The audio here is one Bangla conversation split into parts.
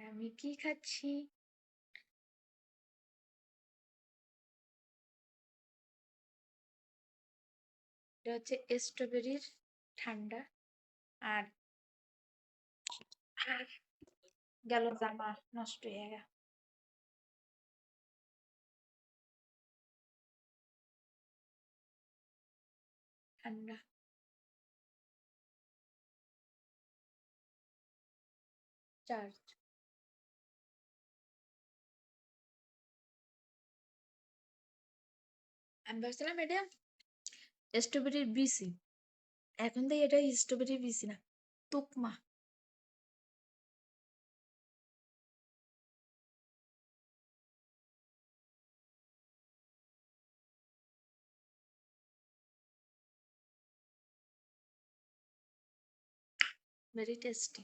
আমি কি খাচ্ছি? হচ্ছে স্ট্রবেরির ঠান্ডা আর গেল জামা নষ্ট হয়ে গেল ঠান্ডা। চার্জ। আমি ভাবছিলাম এটা স্ট্রবেরির বিসি এখন তো এটা স্ট্রবেরির বিসি না তুকমা। ভেরি টেস্টি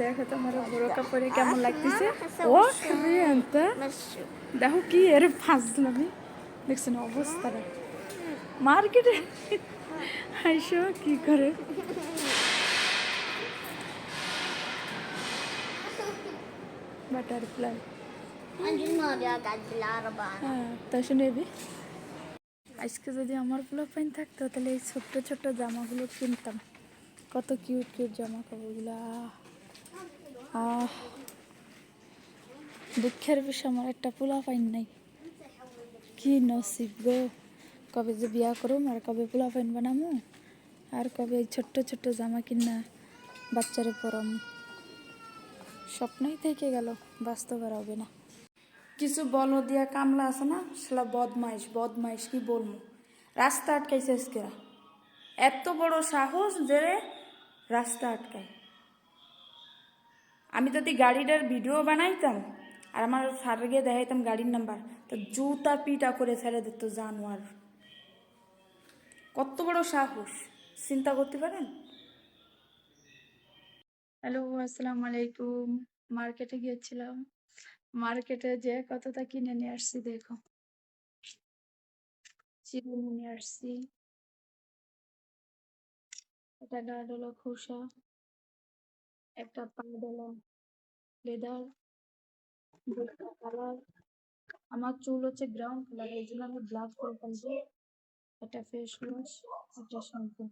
দেখো তোমার বোরকা পরে কেমন লাগতেছে? ও খাবিয়ান্তা দেখো কি এর ফাজলামি। দেখছেন অবস্থাটা মার্কেটে আইসো কি করে? বাটারফ্লাই হ্যাঁ এবি আজকে যদি আমার পোলা পাইন থাকতো, তাহলে এই ছোট্ট ছোট্ট জামাগুলো কিনতাম। কত কিউট কিউট জামা কাপড়গুলো আহ। দুঃখের বিষয়, আমার একটা পোলা পাইন নাই। কি নসিব গো? কবে যে বিয়া করুম আর কবে পোলা পাইন বানামু? আর কবে এই ছোট্ট ছোট্ট জামা কিনা বাচ্চারে পরাম? স্বপ্নই থেকে গেল, বাস্তব আর হবে না। কিছু বল দিয়া কামলা আছে না? সেটা বদমাইশ বদমাইশ কি বলব রাস্তা আটকাইছে আজকেরা এত বড় সাহস যে রাস্তা আটকায়। আমি যদি গাড়িটার ভিডিও বানাইতাম আর আমার স্যার গিয়ে দেখাইতাম গাড়ির নাম্বার, তো জুতা পিটা করে ছেড়ে দিত জানোয়ার। কত বড় সাহস, চিন্তা করতে পারেন? হ্যালো, আসসালামু আলাইকুম। মার্কেটে গিয়েছিলাম। মার্কেটে যে কতটা কিনে নিয়ে আসছি দেখো। চিকেন নিয়ে আসছি। এটা গার্ড হলো খোসা, একটা পাউড হলো লেদার। কালার আমার চুল হচ্ছে ব্রাউন কালার এই জন্য আমি ব্ল্যাক করে ফেলছি একটা ফেস ওয়াশ একটা শ্যাম্পু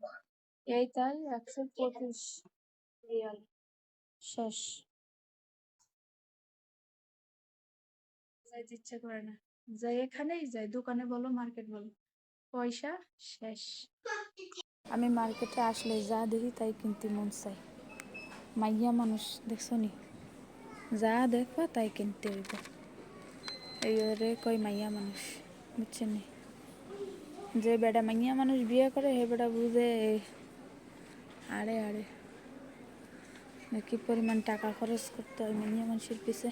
এই তাই একশো পঁচিশ রিয়াল। শেষ। যাইতে ইচ্ছে করে না। যাই এখানেই যাই, দোকানে বলো মার্কেট বলো। পয়সা, শেষ। আমি মার্কেটে আসলে যা দেখি তাই কিনতে মন চাই মাইয়া মানুষ, দেখছ নি? যা দেখবা তাই কিনতে হইব এই ওরে কই মাইয়া মানুষ বুঝছেন যে বেটা মাইয়া মানুষ বিয়ে করে হে বেটা বুঝে আরে আরে কি পরিমাণ টাকা খরচ করতে হয় মাইয়া মানুষের পিছে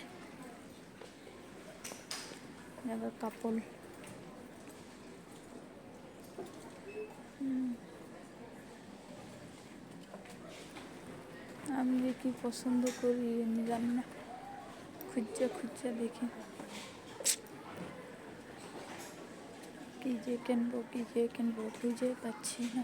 দেখো কাপড়। আমি কি পছন্দ করি আমি জানি না খুঁজছে খুঁজছে দেখি কি যে কিনবো কি যে কিনবো খুঁজে পাচ্ছি না